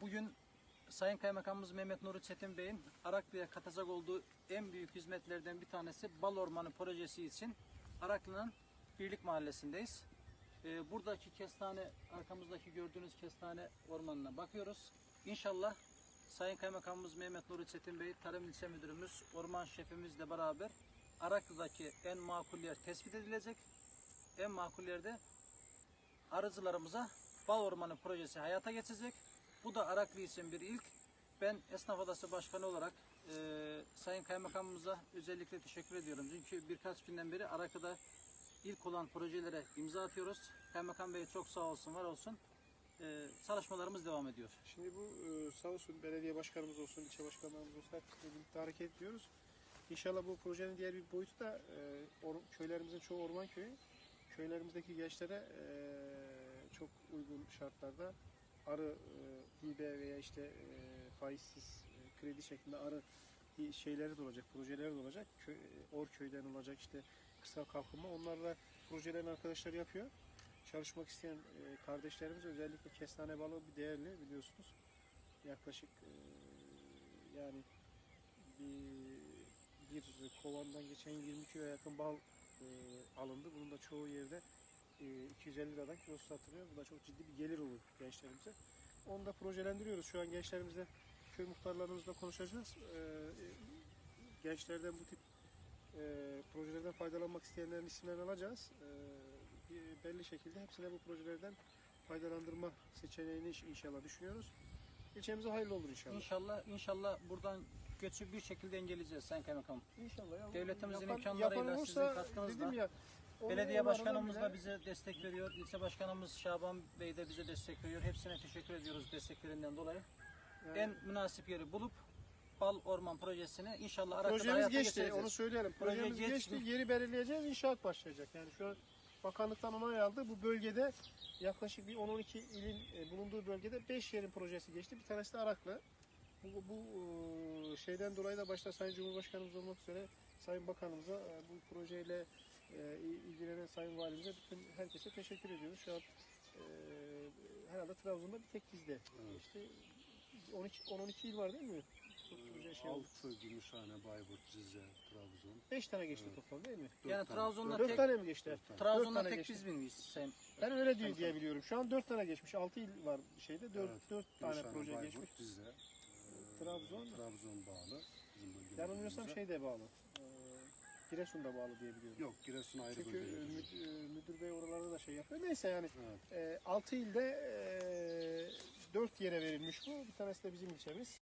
Bugün Sayın Kaymakamımız Mehmet Nuri Çetin Bey'in Araklı'ya katacak olduğu en büyük hizmetlerden bir tanesi Bal Ormanı projesi için Araklı'nın Birlik Mahallesi'ndeyiz. Ee, buradaki kestane, arkamızdaki gördüğünüz kestane ormanına bakıyoruz. İnşallah Sayın Kaymakamımız Mehmet Nuri Çetin Bey, Tarım İlçe Müdürümüz, Orman Şefimizle beraber Araklı'daki en makul yer tespit edilecek. En makul yerde arıcılarımıza bal ormanı projesi hayata geçecek. Bu da Araklı için bir ilk. Ben Esnaf Odası Başkanı olarak e, Sayın Kaymakamımıza özellikle teşekkür ediyorum. Çünkü birkaç günden beri Araklı'da ilk olan projelere imza atıyoruz. Kaymakam Bey çok sağ olsun, var olsun. E, çalışmalarımız devam ediyor. Şimdi bu e, sağ olsun belediye başkanımız olsun, ilçe başkanlarımız olsun hep birlikte hareket ediyoruz. İnşallah bu projenin diğer bir boyutu da e, or- köylerimizin çoğu orman köyü. Köylerimizdeki gençlere e, çok uygun şartlarda arı e, hibe veya işte e, faizsiz e, kredi şeklinde arı şeyleri de olacak, projeleri de olacak. Köy, or köyden olacak işte kısa kalkınma. Onlarla projelerin arkadaşları yapıyor. Çalışmak isteyen e, kardeşlerimiz özellikle kestane balığı bir değerli biliyorsunuz. Yaklaşık e, yani bir, bir kovandan geçen 20 kilo yakın bal e, alındı. Bunun da çoğu yerde e, 250 liradan kilosu satılıyor. Bu da çok ciddi bir gelir olur gençlerimize. Onu da projelendiriyoruz. Şu an gençlerimizle köy muhtarlarımızla konuşacağız. E, e, gençlerden bu tip e, projelerden faydalanmak isteyenlerin isimlerini alacağız. E, belli şekilde hepsine bu projelerden faydalandırma seçeneğini inşallah düşünüyoruz. İlçemize hayırlı olur inşallah. İnşallah inşallah buradan göçü bir şekilde engelleyeceğiz Sayın Kaymakam. İnşallah. Ya, Devletimizin yapan- imkanlarıyla, yapan sizin olursa katkınızla, dedim ya, Belediye başkanımız da bize destek veriyor. İlçe başkanımız Şaban Bey de bize destek veriyor. Hepsine teşekkür ediyoruz desteklerinden dolayı. Yani En münasip yeri bulup Bal Orman projesini inşallah Araklı'da projemiz geçti. Onu söyleyelim. Proje Projemiz geçti. geçti. Yeri belirleyeceğiz. İnşaat başlayacak. Yani şu an bakanlıktan onay aldı. Bu bölgede yaklaşık bir 10-12 ilin e, bulunduğu bölgede 5 yerin projesi geçti. Bir tanesi de Araklı. Bu, bu e, şeyden dolayı da başta Sayın Cumhurbaşkanımız olmak üzere Sayın Bakanımıza e, bu projeyle e, ilgilenen Sayın Valimize bütün herkese teşekkür ediyoruz. Şu an e, herhalde Trabzon'da bir tek bizde. İşte 12 10-12 il var değil mi? Proje şey oldu. Altı, Gümüşhane, Bayburt, Rize, Trabzon. 5 tane geçti toplam değil mi? Yani Dört tane. Trabzon'da 4 tek tane mi geçti? Dört tane. Trabzon'da Dört tek geçti. biz miyiz Sayın? Ben öyle diye, diye biliyorum. Şu an 4 tane geçmiş. 6 il var şeyde. 4, Evet. 4 tane Gümüşhane, proje Bayburt, geçmiş. Rize. e, Trabzon. Trabzon bağlı. Bizim bölgemizde. Yanılmıyorsam şey de bağlı. Giresun'da bağlı diye biliyorum. Yok, Giresun ayrı Çünkü e, bölgedir. müdür, e, müdür bey oralarda da şey yapıyor. Neyse yani Evet. e, 6 ilde e, 4 yere verilmiş bu. Bir tanesi de bizim ilçemiz.